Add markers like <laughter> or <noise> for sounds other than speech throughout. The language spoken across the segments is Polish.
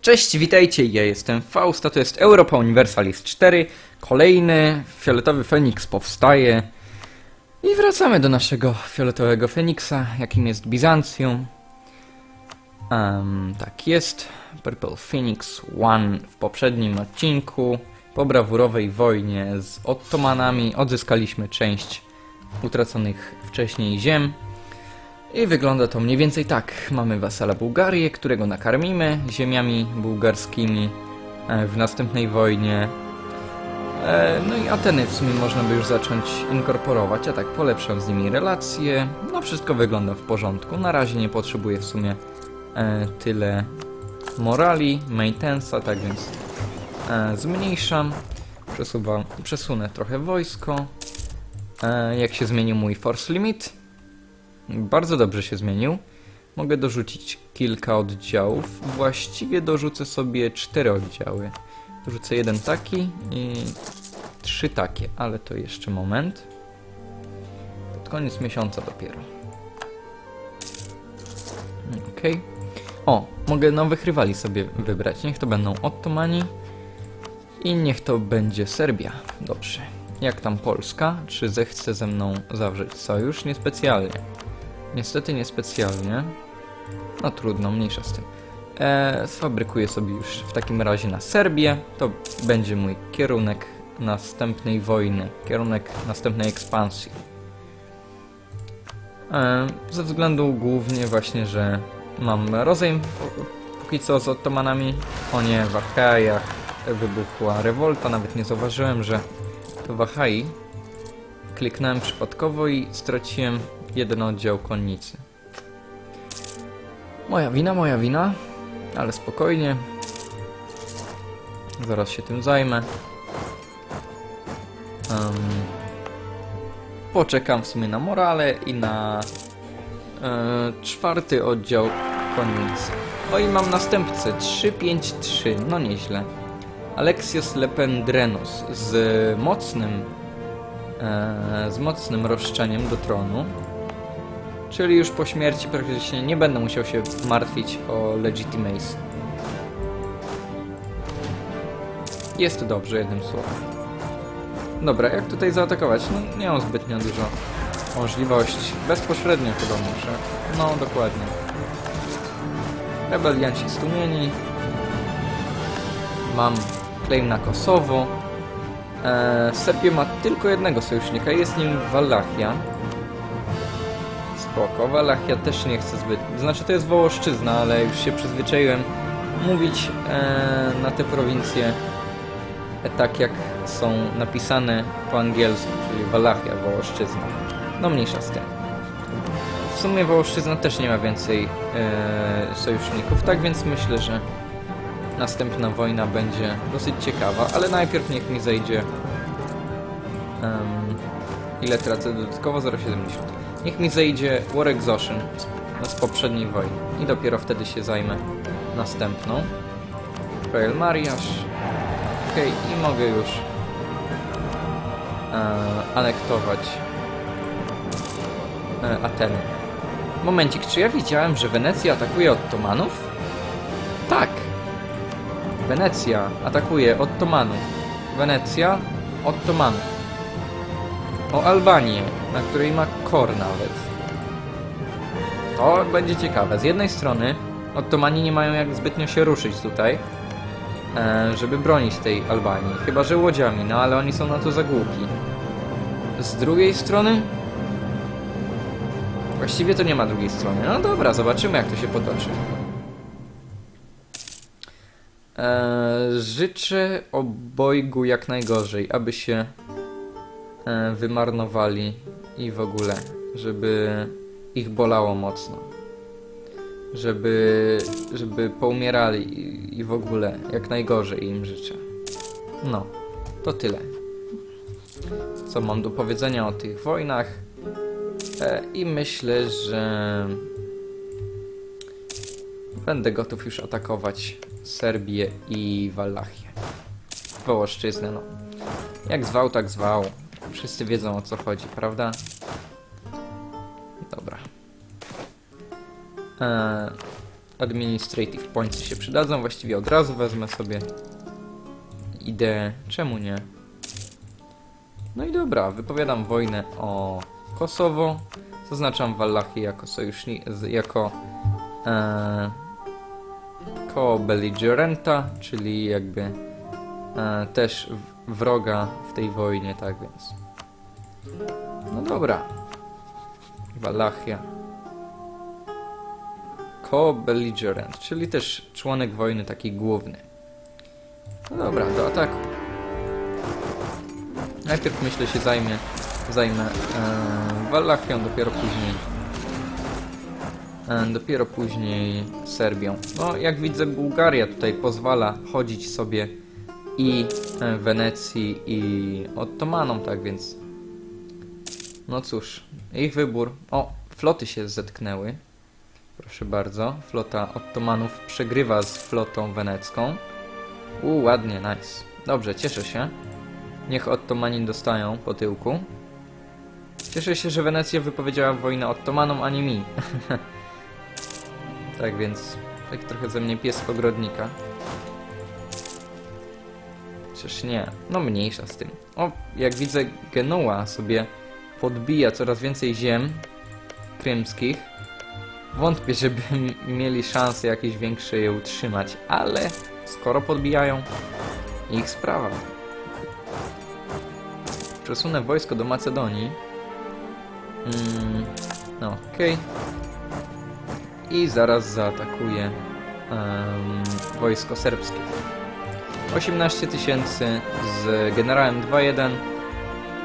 Cześć, witajcie, ja jestem Faust, a to jest Europa Universalis 4. Kolejny fioletowy Feniks powstaje. I wracamy do naszego fioletowego Feniksa, jakim jest Bizancjum. Em, tak jest, Purple Phoenix One w poprzednim odcinku. Po brawurowej wojnie z Ottomanami odzyskaliśmy część utraconych wcześniej ziem. I wygląda to mniej więcej tak. Mamy wasala Bułgarię, którego nakarmimy ziemiami bułgarskimi e, w następnej wojnie. E, No i Ateny w sumie można by już zacząć inkorporować, a tak polepszam z nimi relacje. No wszystko wygląda w porządku. Na razie nie potrzebuję w sumie e, tyle morali, maintenance'a, tak więc zmniejszam. Przesuwam, przesunę trochę wojsko. Jak się zmienił mój force limit? Bardzo dobrze się zmienił. Mogę dorzucić kilka oddziałów. Właściwie dorzucę sobie cztery oddziały. Dorzucę jeden taki i trzy takie, ale to jeszcze moment. Pod koniec miesiąca dopiero. Okej. O, mogę nowych rywali sobie wybrać. Niech to będą Ottomani i niech to będzie Serbia. Dobrze. Jak tam Polska? Czy zechce ze mną zawrzeć sojusz? Niespecjalnie. Niestety niespecjalnie. No trudno, mniejsza z tym. E, sfabrykuję sobie już w takim razie na Serbię. To będzie mój kierunek następnej wojny, kierunek następnej ekspansji. E, ze względu głównie właśnie, że mam rozejm póki co z Ottomanami. O nie, w Achajach wybuchła rewolta, nawet nie zauważyłem, że to w Achai. Kliknąłem przypadkowo i straciłem jeden oddział konnicy. Moja wina, moja wina, ale spokojnie. Zaraz się tym zajmę. Em, poczekam w sumie na morale i na e, czwarty oddział konnicy. No i mam następcę 353, no nieźle. Alexios Lependrenos z mocnym e, z mocnym roszczeniem do tronu. Czyli już po śmierci praktycznie nie będę musiał się martwić o legitimacy. Jest dobrze, jednym słowem. Dobra, jak tutaj zaatakować? No, nie mam zbytnio dużo możliwości. Bezpośrednio chyba muszę. No, dokładnie. Rebelianci stłumieni. Mam claim na Kosowo. Eee, Serbia ma tylko jednego sojusznika, jest nim Wallachia. Spoko, Wallachia też nie chce zbyt... Znaczy to jest Wołoszczyzna, ale już się przyzwyczaiłem mówić eee, na te prowincje e, tak jak są napisane po angielsku, czyli Wallachia, Wołoszczyzna. No mniejsza z tym. W sumie Wołoszczyzna też nie ma więcej eee, sojuszników, tak więc myślę, że następna wojna będzie dosyć ciekawa, ale najpierw niech mi zejdzie. em, ile tracę dodatkowo? 0,70. Niech mi zejdzie War Exhaustion z, z poprzedniej wojny i dopiero wtedy się zajmę następną. Royal Mariaż. Okej, i mogę już e, anektować e, Ateny. Momencik, czy ja widziałem, że Wenecja atakuje Ottomanów? Tak, Wenecja atakuje Ottomanów. Wenecja Ottomanów. O Albanię, na której ma kor nawet. To będzie ciekawe. Z jednej strony Ottomani nie mają jak zbytnio się ruszyć tutaj, e, żeby bronić tej Albanii. Chyba, że łodziami, no ale oni są na to za głupi. Z drugiej strony... Właściwie to nie ma drugiej strony. No dobra, zobaczymy jak to się potoczy. Eee, życzę obojgu jak najgorzej, aby się wymarnowali i w ogóle, żeby ich bolało mocno. Żeby, żeby poumierali i, i w ogóle jak najgorzej im życzę. No, to tyle. Co mam do powiedzenia o tych wojnach. E, I myślę, że Będę gotów już atakować Serbię i Wallachię. Wołoszczyznę, no. Jak zwał, tak zwał. Wszyscy wiedzą o co chodzi, prawda? Dobra. Eee, administrative points się przydadzą. Właściwie od razu wezmę sobie ideę. Czemu nie? No i dobra, wypowiadam wojnę o Kosowo. Zaznaczam Wallachię jako sojusznik, jako e, co-belligerenta, czyli jakby e, też wroga w tej wojnie, tak więc. No dobra. Wallachia. Co-belligerent, czyli też członek wojny taki główny. No dobra, do ataku. Najpierw myślę się zajmie, zajmę e, Wallachią, dopiero później e, dopiero później Serbią. No jak widzę Bułgaria tutaj pozwala chodzić sobie i e, Wenecji i Ottomanom, tak więc no cóż, ich wybór. O, floty się zetknęły. Proszę bardzo, flota Ottomanów przegrywa z flotą wenecką. U, ładnie, nice. Dobrze, cieszę się. Niech Ottomani dostają po tyłku. Cieszę się, że Wenecja wypowiedziała wojnę Ottomanom, a nie mi. <laughs> tak więc, tak trochę ze mnie pies ogrodnika. Czyż nie? No mniejsza z tym. O, jak widzę, Genoa sobie podbija coraz więcej ziem krymskich. Wątpię, żeby <laughs> mieli szanse jakieś większe je utrzymać, ale skoro podbijają, ich sprawa. Przesunę wojsko do Macedonii. Mm, no, okej. I zaraz zaatakuję em, wojsko serbskie. 18 tysięcy z generałem 2-1.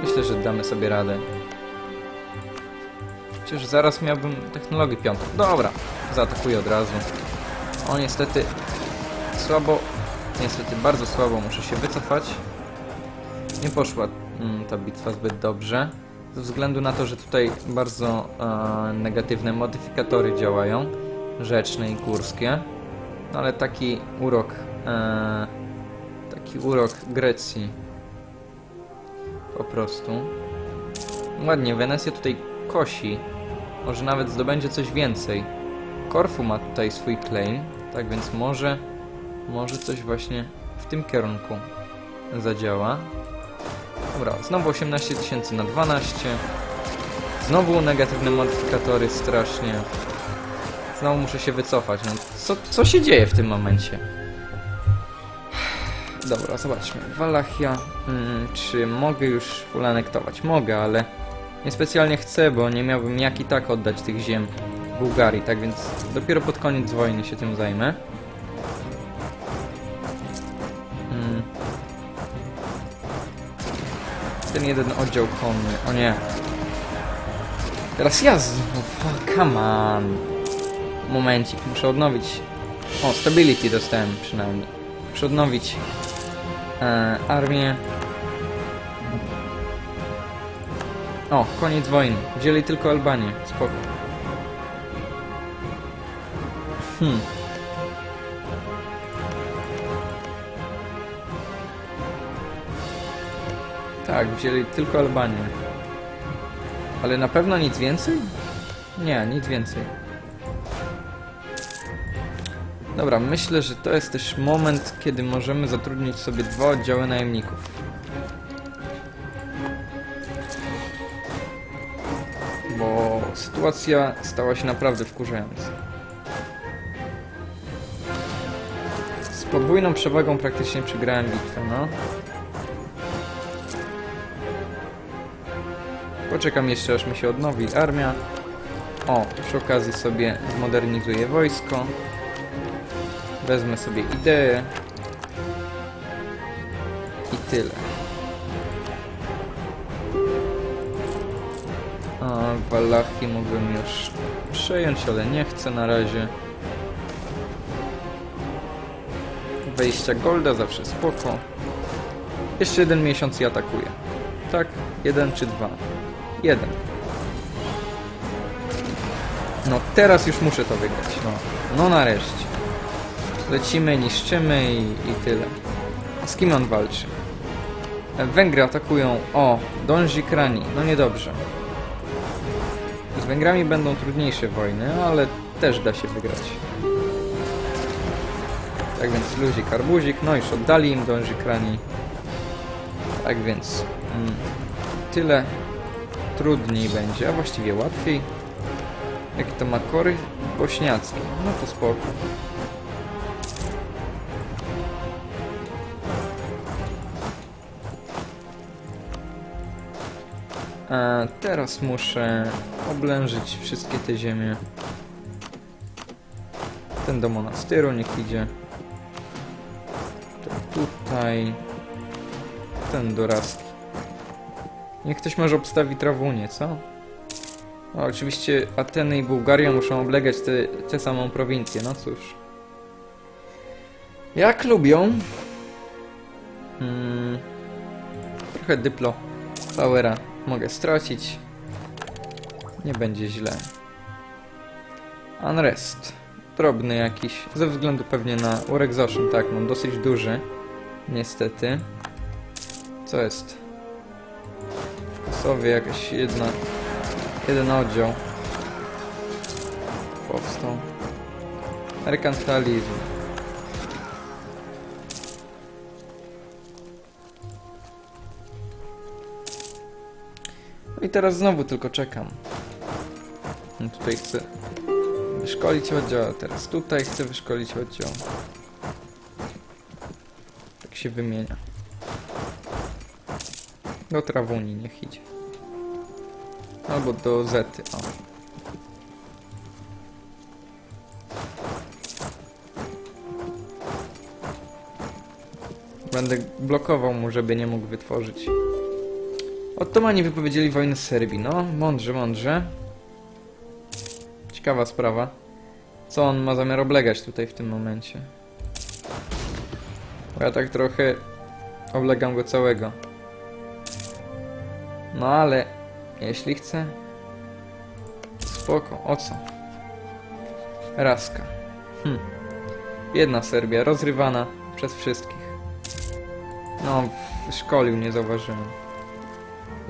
Myślę, że damy sobie radę. Przecież zaraz miałbym technologię piątą. Dobra, zaatakuję od razu. O, niestety słabo, niestety bardzo słabo, muszę się wycofać. Nie poszła mm, ta bitwa zbyt dobrze. Ze względu na to, że tutaj bardzo e, negatywne modyfikatory działają. Rzeczne i górskie. No ale taki urok. E, urok Grecji. Po prostu. Ładnie, Wenecja tutaj kosi. Może nawet zdobędzie coś więcej. Korfu ma tutaj swój claim, tak więc może, może coś właśnie w tym kierunku zadziała. Dobra, znowu 18 tysięcy na 12. Znowu negatywne modyfikatory strasznie. Znowu muszę się wycofać. No, co, co się dzieje w tym momencie? Dobra, zobaczmy. Walachia. Mm, czy mogę już full? Mogę, ale niespecjalnie chcę, bo nie miałbym jak i tak oddać tych ziem Bułgarii, tak więc dopiero pod koniec wojny się tym zajmę. Mm. Ten jeden oddział konny. O nie. Teraz ja znów. Oh, come on. Momencik, muszę odnowić. O, stability dostałem przynajmniej. Muszę odnowić e, armię. O, koniec wojny. Wzięli tylko Albanię. Spoko. Hmm. Tak, wzięli tylko Albanię. Ale na pewno nic więcej? Nie, nic więcej. Dobra, myślę, że to jest też moment, kiedy możemy zatrudnić sobie dwa oddziały najemników. Bo sytuacja stała się naprawdę wkurzająca. Z podwójną przewagą praktycznie przegrałem bitwę, no. Poczekam jeszcze aż mi się odnowi armia. O, przy okazji sobie zmodernizuję wojsko. Wezmę sobie ideę. I tyle. A Wallachii mógłbym już przejąć, ale nie chcę na razie. Wejścia Golda zawsze spoko. Jeszcze jeden miesiąc i atakuję. Tak? Jeden czy dwa? Jeden. No teraz już muszę to wygrać. No, no nareszcie. Lecimy, niszczymy i, i tyle. Z kim on walczy? Węgry atakują. O, dąży krani. No niedobrze. Z Węgrami będą trudniejsze wojny, ale też da się wygrać. Tak więc luzik, arbuzik, no już oddali im dąży krani. Tak więc mm, tyle trudniej będzie, a właściwie łatwiej. Jakie to ma kory? Bośniackie. No to spoko. A teraz muszę oblężyć wszystkie te ziemie. Ten do monastyru niech idzie. Ten tutaj. Ten do Raski. Niech ktoś może obstawi trawunię, co? O, oczywiście Ateny i Bułgaria muszą oblegać tę te, tę samą prowincję, no cóż. Jak lubią. Hmm, trochę dyplo powera mogę stracić. Nie będzie źle. Unrest. Drobny jakiś. Ze względu pewnie na Urexotion, tak, mam dosyć duży. Niestety. Co jest? W Kosowie jakaś jedna... Jeden oddział. Powstał. Merkantylizm. I teraz znowu tylko czekam. No tutaj chcę wyszkolić oddział, a teraz tutaj chcę wyszkolić oddział. Tak się wymienia. Do trawuni niech idzie. Albo do Zety, o. Będę blokował mu, żeby nie mógł wytworzyć. Ottomani wypowiedzieli wojnę Serbii. No, mądrze, mądrze. Ciekawa sprawa. Co on ma zamiar oblegać tutaj w tym momencie? Bo ja tak trochę oblegam go całego. No ale jeśli chce, spoko. O co? Raska. Hm. Jedna Serbia, rozrywana przez wszystkich. No, szkolił, nie zauważyłem.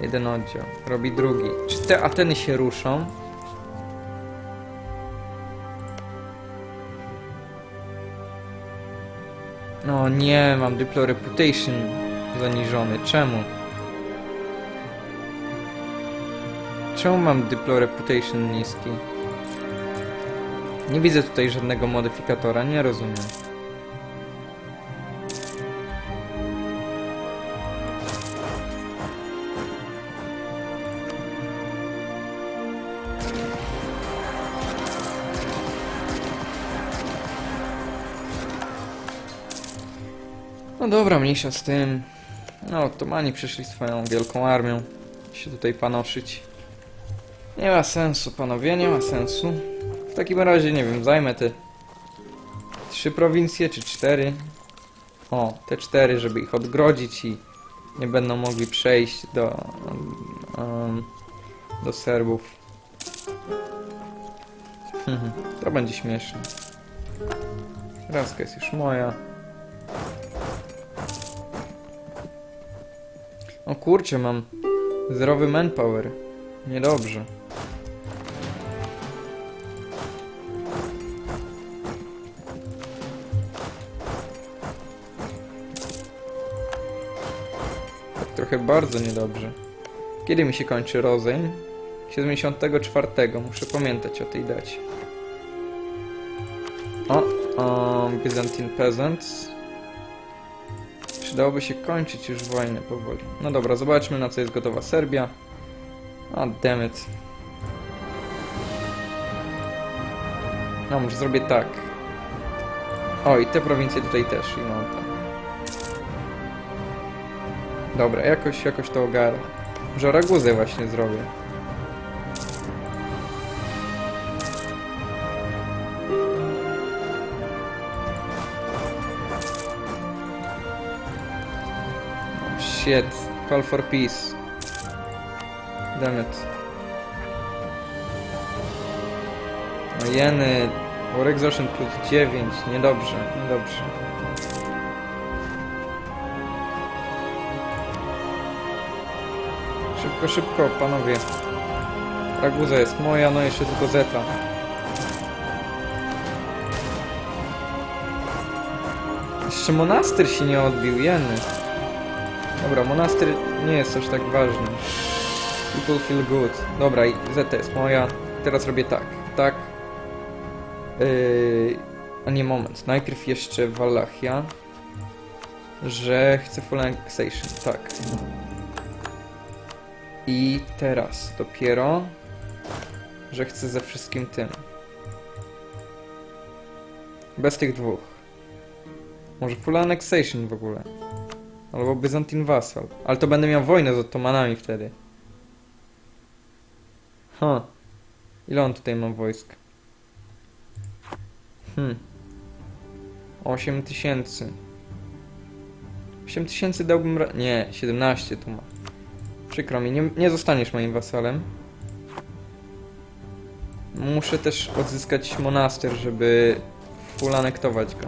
Jeden oddział. Robi drugi. Czy te Ateny się ruszą? No nie, mam Diplo Reputation zaniżony. Czemu? Czemu mam Diplo Reputation niski? Nie widzę tutaj żadnego modyfikatora, nie rozumiem. No dobra, mniejsza z tym. No, Ottomani przyszli swoją wielką armią się tutaj panoszyć. Nie ma sensu, panowie, nie ma sensu. W takim razie, nie wiem, zajmę te trzy prowincje, czy cztery. O, te cztery, żeby ich odgrodzić i nie będą mogli przejść do, um, do Serbów. <laughs> To będzie śmieszne. Raska jest już moja. Kurczę, mam zdrowy manpower. Niedobrze. Trochę bardzo niedobrze. Kiedy mi się kończy rozejm? 74. Muszę pamiętać o tej dacie. O, o Byzantine Peasants. Przydałoby się kończyć już wojnę powoli. No dobra, zobaczmy na co jest gotowa Serbia. A dammit. No, może zrobię tak. O, i te prowincje tutaj też, i tak. Dobra, jakoś, jakoś to ogarnę. Może właśnie zrobię. Shit. Call for peace. Damn it. No jeny. War Exhaustion plus 9. Niedobrze, niedobrze. Szybko, szybko, panowie. Raguza jest moja, no jeszcze tylko Zeta. Jeszcze monastyr się nie odbił, jeny. Dobra, monastyr nie jest aż tak ważny. People feel good. Dobra, i Z jest moja. Teraz robię tak, tak. Yy, a nie moment, najpierw jeszcze Wallachia. Że chcę full annexation, tak. I teraz dopiero, że chcę ze wszystkim tym. Bez tych dwóch. Może full annexation w ogóle. Albo Byzantine Vassal. Ale to będę miał wojnę z Ottomanami wtedy. Ha. Ile on tutaj ma wojsk? Hmm. 8 tysięcy. 8 tysięcy dałbym. Nie, 17 tu ma. Przykro mi, nie, nie zostaniesz moim wasalem. Muszę też odzyskać monaster, żeby full anektować go.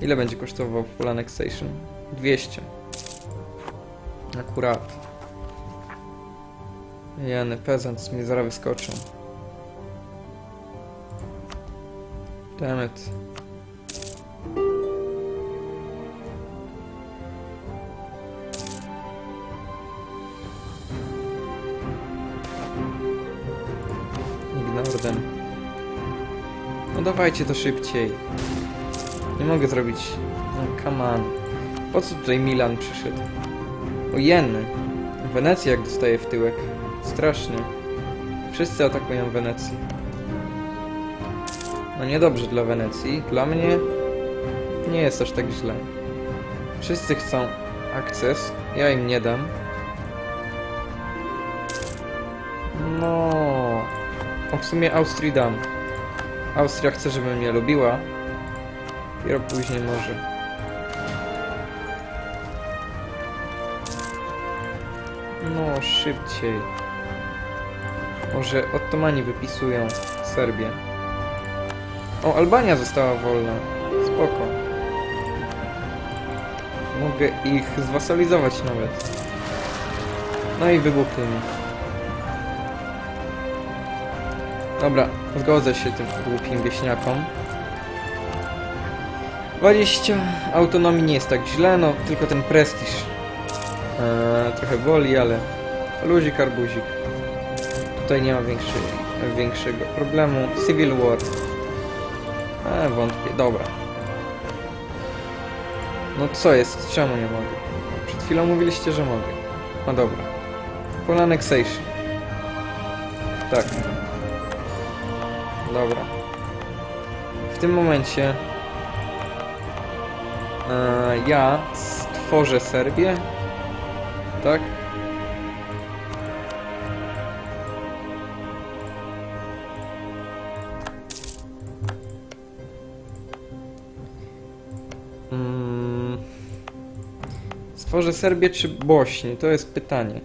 Ile będzie kosztował full annexation? 200. Akurat. Jany, peasants mi zaraz wyskoczą. Damn it. Ignore them. No dawajcie to szybciej. Nie mogę zrobić. No come on. Po co tutaj Milan przyszedł? O jeny. Wenecja jak dostaje w tyłek. Strasznie. Wszyscy atakują Wenecję. No niedobrze dla Wenecji. Dla mnie nie jest aż tak źle. Wszyscy chcą akces. Ja im nie dam. No. O, w sumie Austrii dam. Austria chce, żebym mnie lubiła. Dopiero później może. No, szybciej. Może Ottomani wypisują Serbię. O, Albania została wolna. Spoko. Mogę ich zwasalizować nawet. No i wybuchli mi. Dobra, zgodzę się tym głupim wieśniakom. 20 autonomii nie jest tak źle, no tylko ten prestiż trochę boli, ale luzik arbuzik. Tutaj nie ma większy, większego problemu. Civil War. Eee, wątpię, dobra. No co jest? Czemu nie mogę? Przed chwilą mówiliście, że mogę. No dobra. Full annexation. Tak. Dobra. W tym momencie e, ja stworzę Serbię. Tak? Mm. Stworzę Serbię czy Bośnię? To jest pytanie.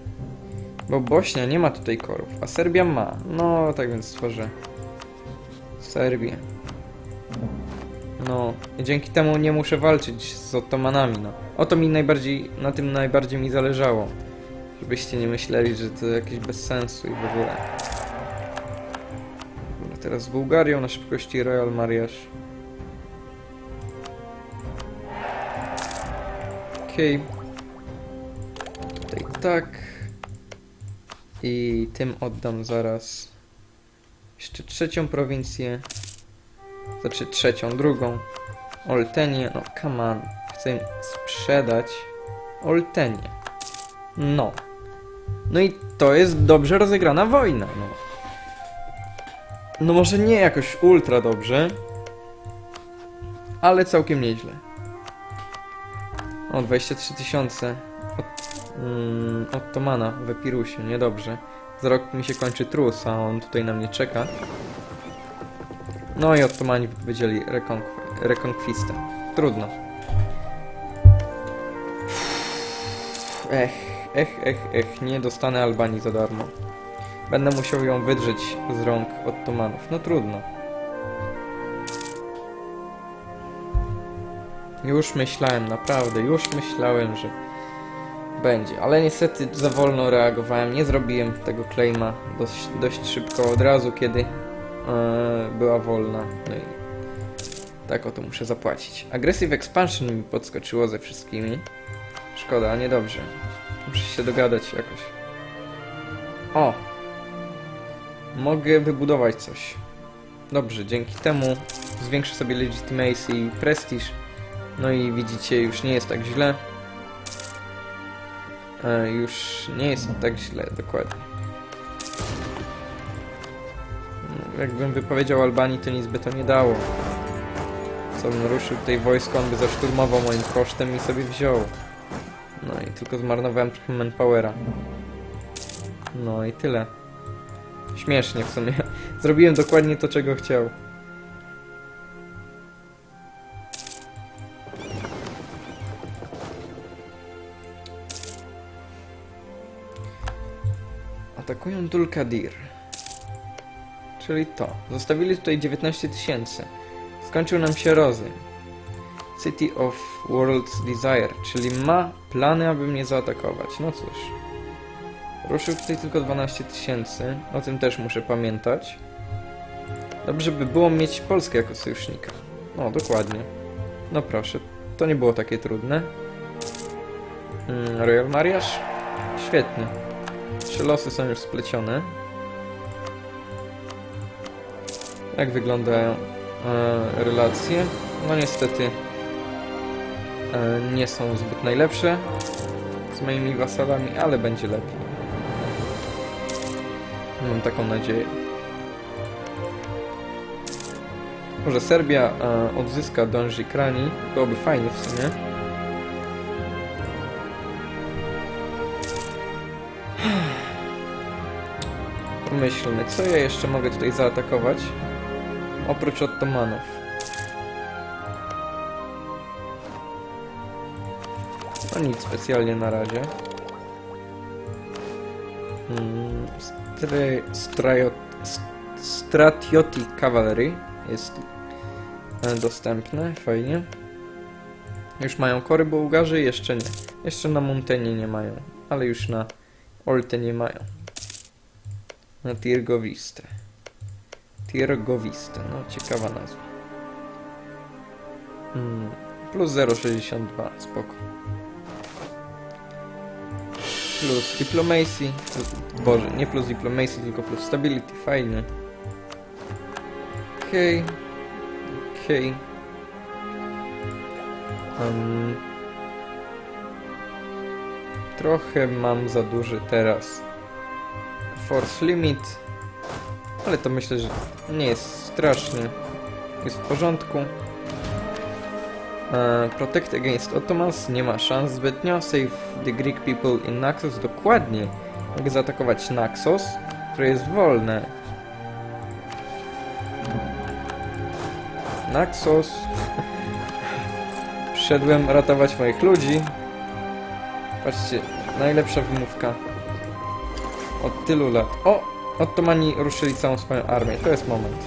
Bo Bośnia nie ma tutaj korów, a Serbia ma. No, tak więc stworzę Serbię. No, i dzięki temu nie muszę walczyć z Ottomanami, no. O to mi najbardziej, na tym najbardziej mi zależało. Żebyście nie myśleli, że to jakieś bez sensu i w ogóle. Dobra, teraz z Bułgarią na szybkości Royal Mariaż. Okej. Tutaj tak. I tym oddam zaraz jeszcze trzecią prowincję. Znaczy trzecią, drugą. Oltenię, no come on. Chcę sprzedać Oltenię. No. No i to jest dobrze rozegrana wojna, no. No może nie jakoś ultra dobrze, ale całkiem nieźle. O, 23 tysiące mm, Ottomana w Epirusie, niedobrze. Za rok mi się kończy trus, a on tutaj na mnie czeka. No i Ottomani wypowiedzieli rekonk- rekonkwistę. Trudno. Ech, ech, ech, ech, nie dostanę Albanii za darmo. Będę musiał ją wydrzeć z rąk Ottomanów. No trudno. Już myślałem, naprawdę, już myślałem, że będzie, ale niestety za wolno reagowałem, nie zrobiłem tego claima dość, dość szybko, od razu kiedy była wolna. No i Tak oto muszę zapłacić. Aggressive Expansion mi podskoczyło ze wszystkimi. Szkoda, niedobrze. Muszę się dogadać jakoś. O! Mogę wybudować coś. Dobrze, dzięki temu zwiększę sobie legitimacy i prestiż. No i widzicie, już nie jest tak źle. E, już nie jest tak źle, dokładnie. Jakbym wypowiedział Albanii, to nic by to nie dało. Co bym ruszył tutaj wojsko, on by zaszturmował moim kosztem i sobie wziął. No i tylko zmarnowałem trochę manpowera. No i tyle. Śmiesznie w sumie. <laughs> Zrobiłem dokładnie to, czego chciał. Atakują Dulkadir. Czyli to. Zostawili tutaj 19 tysięcy. Skończył nam się rozejm. City of World's Desire, czyli ma plany, aby mnie zaatakować. No cóż. Ruszył tutaj tylko 12 tysięcy. O tym też muszę pamiętać. Dobrze by było mieć Polskę jako sojusznika. No, dokładnie. No proszę, to nie było takie trudne. Mm, Royal Mariage? Świetnie. Trzy losy są już splecione. Jak wyglądają e, relacje? No niestety e, nie są zbyt najlepsze z moimi wasalami, ale będzie lepiej. Mam taką nadzieję. Może Serbia e, odzyska Donży Krani, byłoby fajnie w sumie. Pomyślmy, co ja jeszcze mogę tutaj zaatakować? Oprócz Ottomanów. No nic specjalnie na razie. Mm, stry, strajo, st- Stratiotic Cavalry jest dostępne, fajnie. Już mają kory Bułgarzy? Jeszcze nie. Jeszcze na Montenie nie mają, ale już na Olte nie mają. Na Tirgoviste. Tirgoviste, no ciekawa nazwa. Mm, plus 0,62, spoko. Plus Diplomacy, boże, nie plus Diplomacy, tylko plus Stability, fajnie. Okej, okej. Em, trochę mam za duży teraz force limit, ale to myślę, że nie jest strasznie. Jest w porządku. E, protect against Ottomans nie ma szans zbytnio. Save the Greek people in Naxos. Dokładnie. Mogę zaatakować Naxos, które jest wolne. Naxos. <laughs> Przyszedłem ratować moich ludzi. Patrzcie, najlepsza wymówka od tylu lat. O! Ottomani ruszyli całą swoją armię. To jest moment.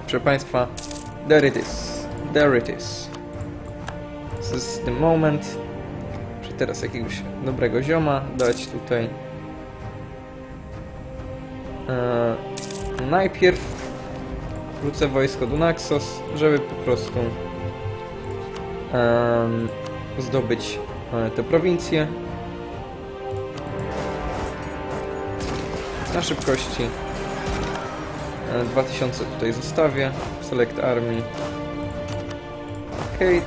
Proszę Państwa, there it is. There it is. This is the moment. Muszę teraz jakiegoś dobrego zioma dać tutaj. Eee, najpierw wrócę wojsko do Naxos, żeby po prostu em, zdobyć e, te prowincje. Na szybkości. E, 2000 tutaj zostawię. Select Army. Okej.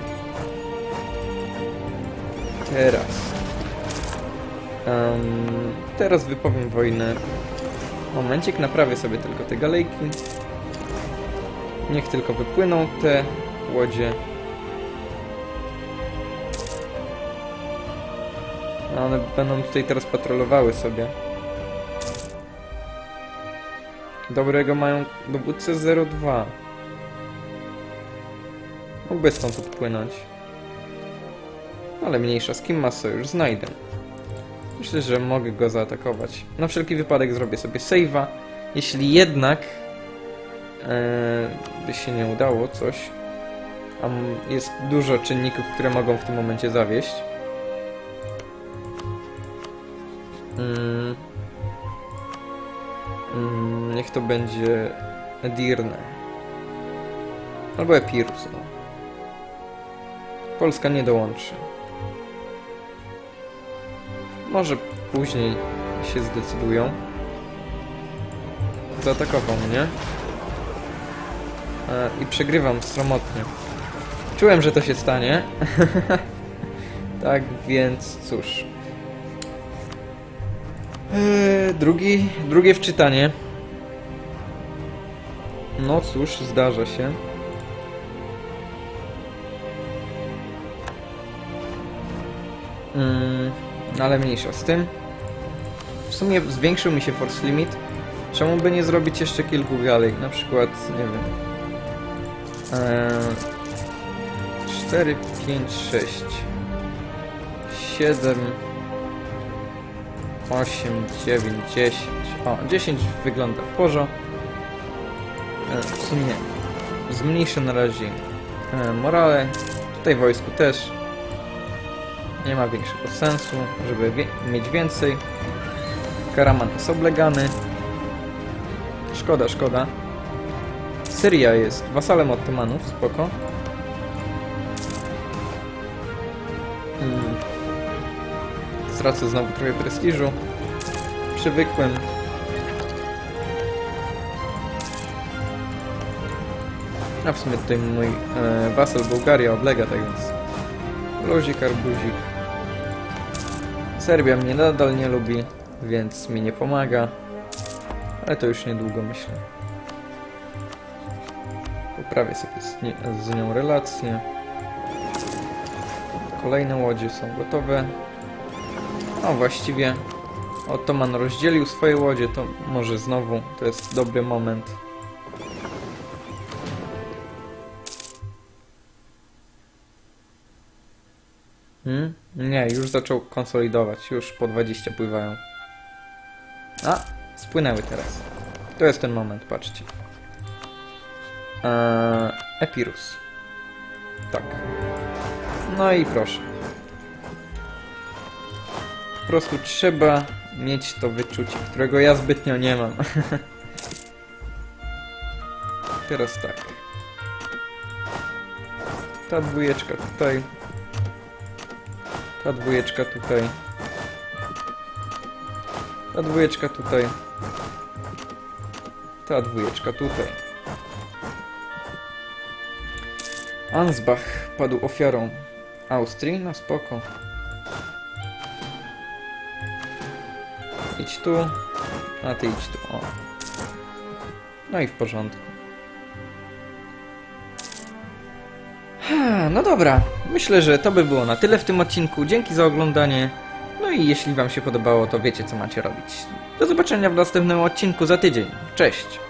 Teraz. Em, teraz wypowiem wojnę. Momencik, naprawię sobie tylko te galejki. Niech tylko wypłyną te łodzie. A One będą tutaj teraz patrolowały sobie. Dobrego mają dowódcę 02. Mógłby stąd odpłynąć. Ale mniejsza, z kim ma sojusz? Znajdę. Myślę, że mogę go zaatakować. Na wszelki wypadek zrobię sobie save'a. Jeśli jednak e, by się nie udało coś, a jest dużo czynników, które mogą w tym momencie zawieść. Mm. Mm, niech to będzie Edirne. Albo Epirus, no. Polska nie dołączy. Może później się zdecydują. Zaatakował mnie. E, I przegrywam sromotnie. Czułem, że to się stanie. <laughs> tak więc cóż. Eee, drugi, drugie wczytanie. No cóż, zdarza się. Mm, ale mniejsza z tym. W sumie zwiększył mi się force limit. Czemu by nie zrobić jeszcze kilku galej? Na przykład, nie wiem. Eee, 4, 5, 6, 7, 8, 9, 10. O, 10 wygląda w porządku. E, W sumie zmniejszę na razie e, morale. Tutaj wojsku też. Nie ma większego sensu, żeby wie mieć więcej. Karaman jest oblegany. Szkoda, szkoda. Syria jest wasalem Ottomanów, spoko. Mm. Stracę znowu trochę prestiżu. Przywykłem. A w sumie tutaj mój e, wasal Bułgaria oblega, tak więc... Luzik, arbuzik. Serbia mnie nadal nie lubi, więc mi nie pomaga. Ale to już niedługo myślę. Poprawię sobie z, z nią relacje. Kolejne łodzie są gotowe. No właściwie Ottoman rozdzielił swoje łodzie, to może znowu to jest dobry moment. Hmm? Nie, już zaczął konsolidować, już po 20 pływają. A, spłynęły teraz. To jest ten moment, patrzcie. Eee, Epirus. Tak. No i proszę. Po prostu trzeba mieć to wyczucie, którego ja zbytnio nie mam. <laughs> Teraz tak. Ta dwójeczka tutaj. Ta dwójeczka tutaj. Ta dwójeczka tutaj. Ta dwójeczka tutaj. Ansbach padł ofiarą Austrii, no spoko. Idź tu, a ty idź tu, o. No i w porządku. No dobra, myślę, że to by było na tyle w tym odcinku. Dzięki za oglądanie. No i jeśli Wam się podobało, to wiecie co macie robić. Do zobaczenia w następnym odcinku za tydzień. Cześć!